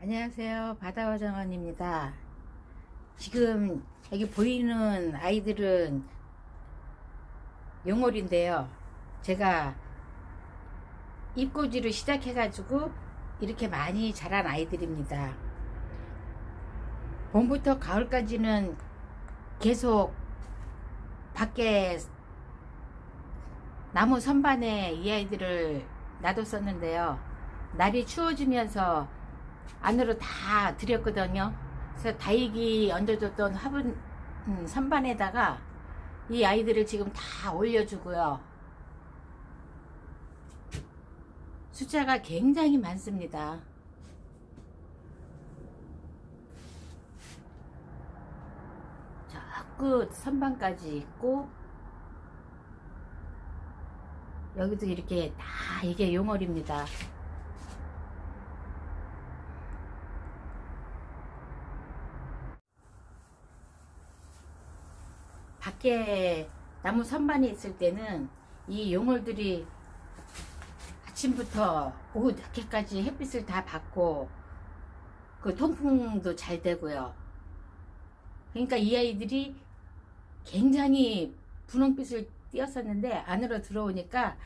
안녕하세요. 바다화정원입니다. 지금 여기 보이는 아이들은 용월인데요. 제가 입꼬지를 시작해 가지고 이렇게 많이 자란 아이들입니다. 봄부터 가을까지는 계속 밖에 나무 선반에 이 아이들을 놔뒀었는데요. 날이 추워지면서 안으로 다 들였거든요. 그래서 다육이 얹어줬던 화분 음, 선반에다가 이 아이들을 지금 다 올려주고요. 숫자가 굉장히 많습니다. 저 끝 선반까지 있고 여기도 이렇게 다 이게 용월입니다. 밖에 나무 선반이 있을 때는 이 용월들이 아침부터 오후 늦게까지 햇빛을 다 받고 그 통풍도 잘 되고요. 그러니까 이 아이들이 굉장히 분홍빛을 띄었었는데 안으로 들어오니까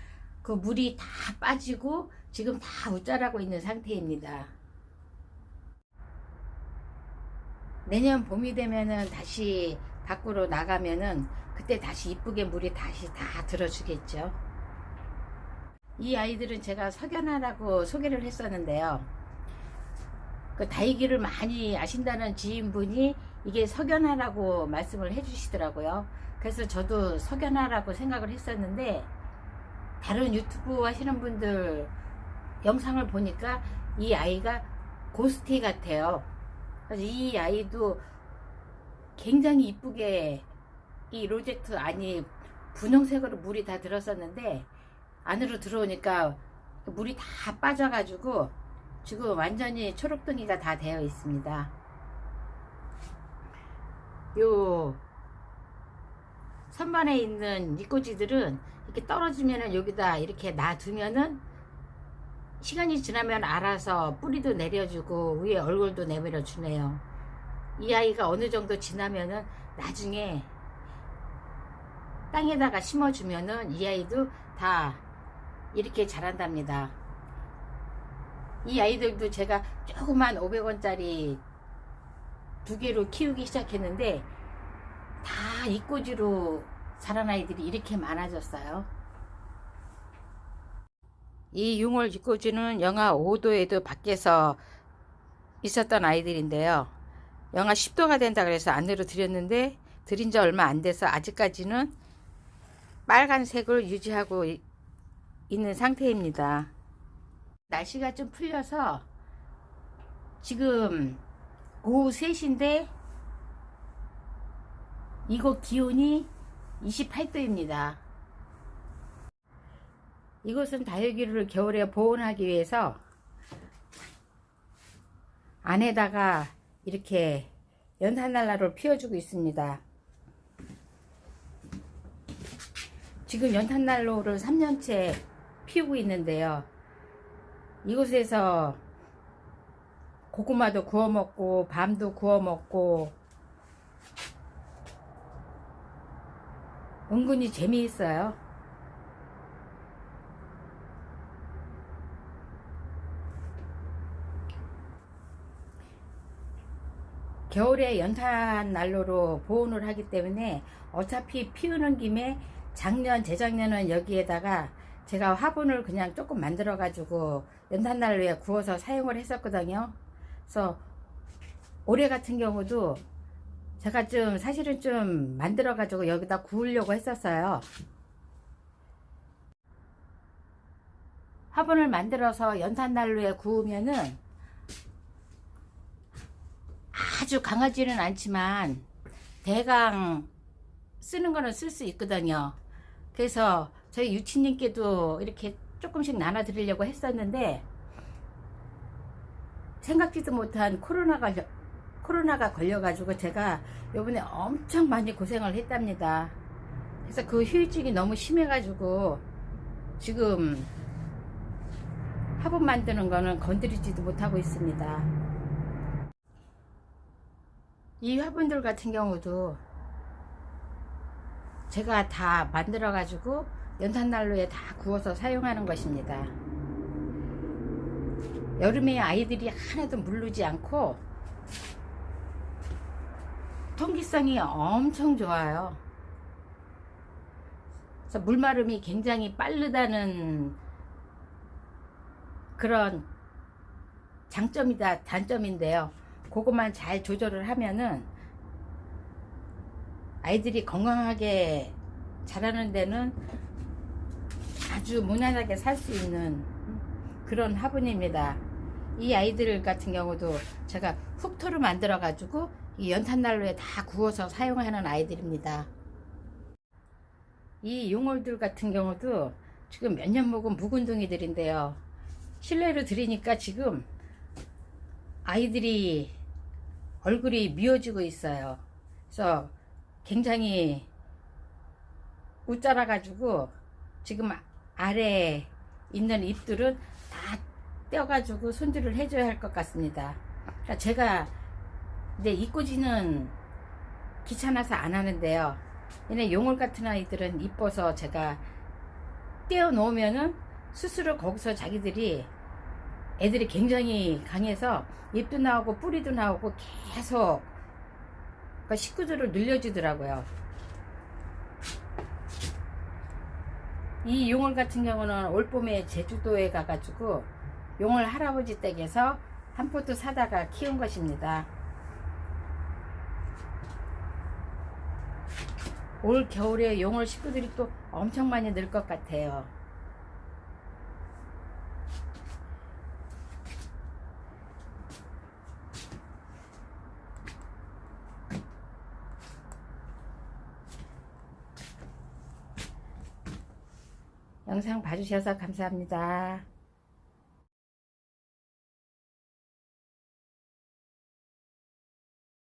그 물이 다 빠지고 지금 다 웃자라고 있는 상태입니다. 내년 봄이 되면은 다시 밖으로 나가면은 그때 다시 이쁘게 물이 다시 다 들어주겠죠. 이 아이들은 제가 석연하라고 소개를 했었는데요. 그 다이기를 많이 아신다는 지인분이 이게 석연하라고 말씀을 해주시더라고요. 그래서 저도 석연하라고 생각을 했었는데 다른 유튜브 하시는 분들 영상을 보니까 이 아이가 고스티 같아요. 그래서 이 아이도 굉장히 이쁘게 이 로제트 안이 분홍색으로 물이 다 들었었는데 안으로 들어오니까 물이 다 빠져가지고 지금 완전히 초록둥이가 다 되어 있습니다. 요 선반에 있는 이꼬지들은 이렇게 떨어지면은 여기다 이렇게 놔두면은 시간이 지나면 알아서 뿌리도 내려주고 위에 얼굴도 내밀어 주네요. 이 아이가 어느 정도 지나면은 나중에 땅에다가 심어주면은 이 아이도 다 이렇게 자란답니다. 이 아이들도 제가 조그만 500원짜리 두 개로 키우기 시작했는데 다 이꼬지로 자란 아이들이 이렇게 많아졌어요. 이 융월 이꼬지는 영하 5도에도 밖에서 있었던 아이들인데요. 영하 10도가 된다 그래서 안으로 들였는데 들인 지 얼마 안 돼서 아직까지는 빨간색을 유지하고 이- 있는 상태입니다. 날씨가 좀 풀려서 지금 오후 3시인데 이곳 기온이 28도입니다. 이곳은 다육이를 겨울에 보온하기 위해서 안에다가 이렇게 연탄난로를 피워주고 있습니다. 지금 연탄난로를 3년째 피우고 있는데요. 이곳에서 고구마도 구워 먹고 밤도 구워 먹고 은근히 재미있어요. 겨울에 연탄 난로로 보온을 하기 때문에 어차피 피우는 김에 작년 재작년은 여기에다가 제가 화분을 그냥 조금 만들어 가지고 연탄 난로에 구워서 사용을 했었거든요. 그래서 올해 같은 경우도 제가 좀 사실은 좀 만들어 가지고 여기다 구우려고 했었어요. 화분을 만들어서 연탄 난로에 구우면은 아주 강하지는 않지만 대강 쓰는 거는 쓸 수 있거든요. 그래서 저희 유치님께도 이렇게 조금씩 나눠 드리려고 했었는데 생각지도 못한 코로나가 코로나가 걸려가지고 제가 요번에 엄청 많이 고생을 했답니다. 그래서 그 휴유증이 너무 심해가지고 지금 화분 만드는 거는 건드리지도 못하고 있습니다. 이 화분들 같은 경우도 제가 다 만들어 가지고 연탄난로에 다 구워서 사용하는 것입니다. 여름에 아이들이 하나도 물르지 않고 통기성이 엄청 좋아요. 그래서 물마름이 굉장히 빠르다는 그런 장점이다 단점인데요. 그것만 잘 조절을 하면은 아이들이 건강하게 자라는 데는 아주 무난하게 살 수 있는 그런 화분입니다. 이 아이들 같은 경우도 제가 훅토를 만들어 가지고 이 연탄난로에 다 구워서 사용하는 아이들입니다. 이 용월들 같은 경우도 지금 몇 년 먹은 묵은둥이들인데요. 실내로 들이니까 지금 아이들이 얼굴이 미어지고 있어요. 그래서 굉장히 웃자라 가지고 지금 아래에 있는 잎들은 다 떼어가지고 손질을 해줘야 할 것 같습니다. 그러니까 제가 이제 이꼬지는 귀찮아서 안 하는데요. 얘네 용월 같은 아이들은 이뻐서 제가 떼어 놓으면은 스스로 거기서 자기들이 애들이 굉장히 강해서 잎도 나오고 뿌리도 나오고 계속 그 식구들을 늘려주더라고요. 이 용월 같은 경우는 올봄에 제주도에 가가지고 용월 할아버지 댁에서 한 포트 사다가 키운 것입니다. 올 겨울에 용월 식구들이 또 엄청 많이 늘 것 같아요. 영상 봐주셔서 감사합니다.